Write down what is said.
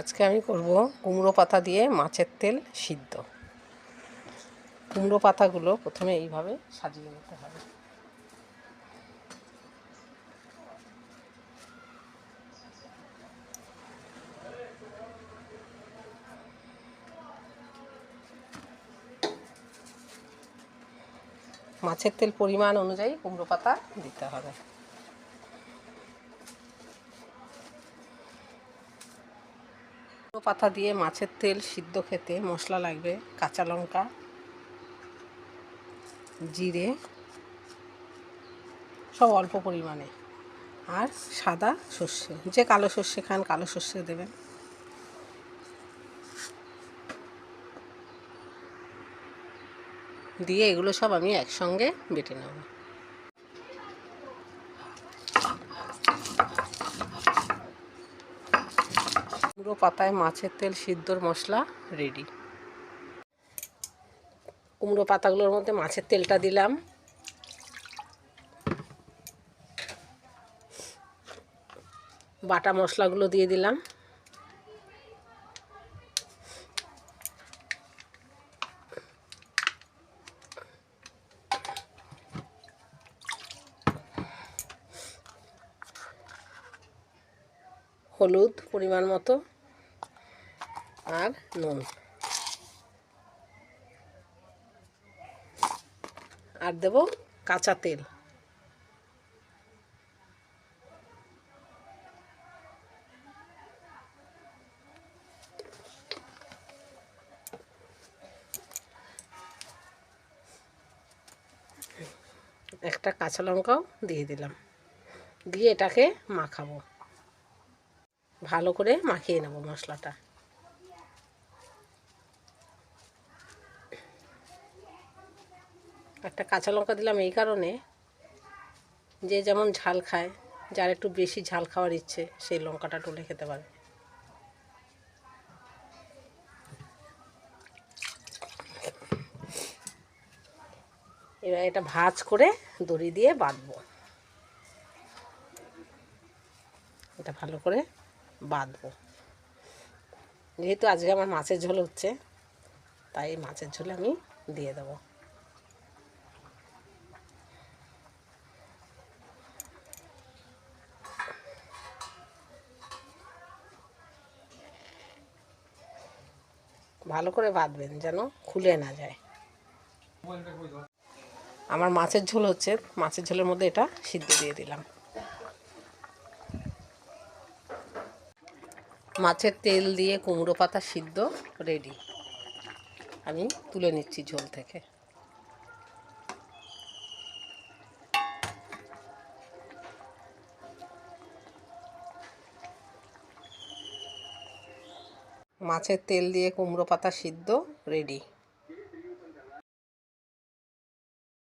আজকে আমি করব কুমড়ো পাতা দিয়ে মাছের তেল সিদ্ধ। কুমড়ো পাতাগুলো প্রথমে এইভাবে সাজিয়ে নিতে হবে। মাছের তেল পরিমাণ অনুযায়ী কুমড়ো পাতা দিতে হবে। পাতা দিয়ে মাছের তেল সিদ্ধ খেতে মশলা লাগবে, কাঁচা লঙ্কা, জিরে, সব অল্প পরিমাণে, আর সাদা সর্ষে, যে কালো সর্ষে খান কালো সর্ষে দেবেন। দিয়ে এগুলো সব আমি একসঙ্গে বেটে নেব। পুরো পাতায় মাছের তেল, সিদ্ধর মশলা রেডি কুমড়ো পাতাগুলোর মধ্যে মাছের তেলটা দিলাম। বাটা মশলাগুলো দিয়ে দিলাম। হলুদ পরিমাণ মতো। আর নুন। আর দেব কাঁচা তেল। একটা কাঁচা লঙ্কাও দিয়ে দিলাম। দিয়ে এটাকে মাখাবো। ভালো করে মাখিয়ে নেব মশলাটা। একটা কাঁচা লঙ্কা দিলাম এই কারণে যে যেমন ঝাল খায়, যার একটু বেশি ঝাল খাওয়ার ইচ্ছে, সেই লঙ্কাটা টুলে খেতে পারে। এবার এটা ভাজ করে দড়ি দিয়ে বাঁধবো। এটা ভালো করে বাঁধবো। যেহেতু আজকে আমার মাছের ঝোল হচ্ছে, তাই মাছের ঝোলে আমি দিয়ে দেবো। ভালো করে বাঁধবেন যেন খুলে না যায়। আমার মাছের ঝোল হচ্ছে, মাছের ঝোলের মধ্যে এটা সিদ্ধ দিয়ে দিলাম। মাছের তেল দিয়ে কুমড়ো পাতা সিদ্ধ রেডি। আমি তুলে নিচ্ছি ঝোল থেকে। মাছের তেল দিয়ে কুমড়ো পাতা সিদ্ধ রেডি